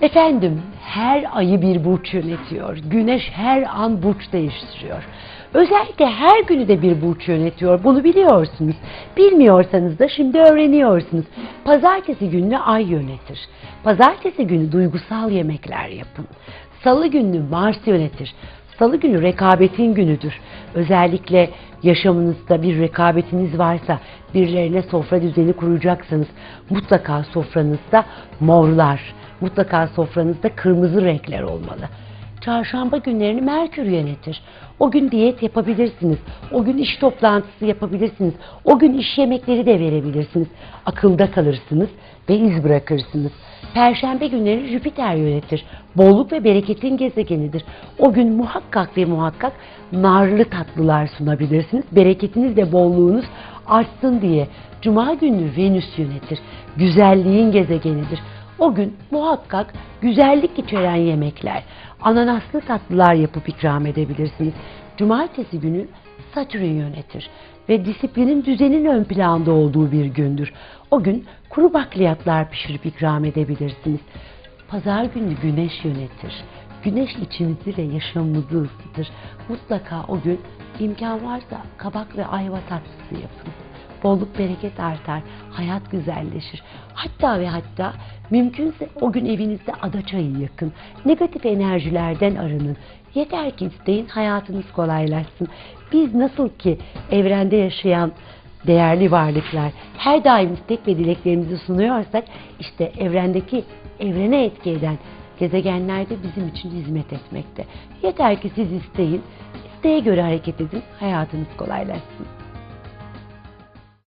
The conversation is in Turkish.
Efendim her ayı bir burç yönetiyor. Güneş her an burç değiştiriyor. Özellikle her günü de bir burç yönetiyor. Bunu biliyorsunuz. Bilmiyorsanız da şimdi öğreniyorsunuz. Pazartesi gününü ay yönetir. Pazartesi günü duygusal yemekler yapın. Salı gününü Mars yönetir. Salı günü rekabetin günüdür. Özellikle yaşamınızda bir rekabetiniz varsa, birilerine sofra düzeni kuracaksanız mutlaka sofranızda morlar, mutlaka sofranızda kırmızı renkler olmalı. Çarşamba günlerini Merkür yönetir. O gün diyet yapabilirsiniz. O gün iş toplantısı yapabilirsiniz. O gün iş yemekleri de verebilirsiniz. Akılda kalırsınız ve iz bırakırsınız. Perşembe günleri Jüpiter yönetir. Bolluk ve bereketin gezegenidir. O gün muhakkak ve muhakkak narlı tatlılar sunabilirsiniz. Bereketiniz ve bolluğunuz artsın diye. Cuma günü Venüs yönetir. Güzelliğin gezegenidir. O gün muhakkak güzellik içeren yemekler, ananaslı tatlılar yapıp ikram edebilirsiniz. Cumartesi günü Satürn yönetir ve disiplinin düzenin ön planda olduğu bir gündür. O gün kuru bakliyatlar pişirip ikram edebilirsiniz. Pazar günü güneş yönetir. Güneş içimizi ve yaşamımızı ısıtır. Mutlaka o gün imkan varsa kabak ve ayva tatlısı yapın bolluk bereket artar, hayat güzelleşir. Hatta ve hatta mümkünse o gün evinizde ada çayı yakın. Negatif enerjilerden arının. Yeter ki isteyin hayatınız kolaylaşsın. Biz nasıl ki evrende yaşayan değerli varlıklar her daim istek ve dileklerimizi sunuyorsak işte evrendeki evrene etki eden gezegenler de bizim için hizmet etmekte. Yeter ki siz isteyin, isteğe göre hareket edin, hayatınız kolaylaşsın.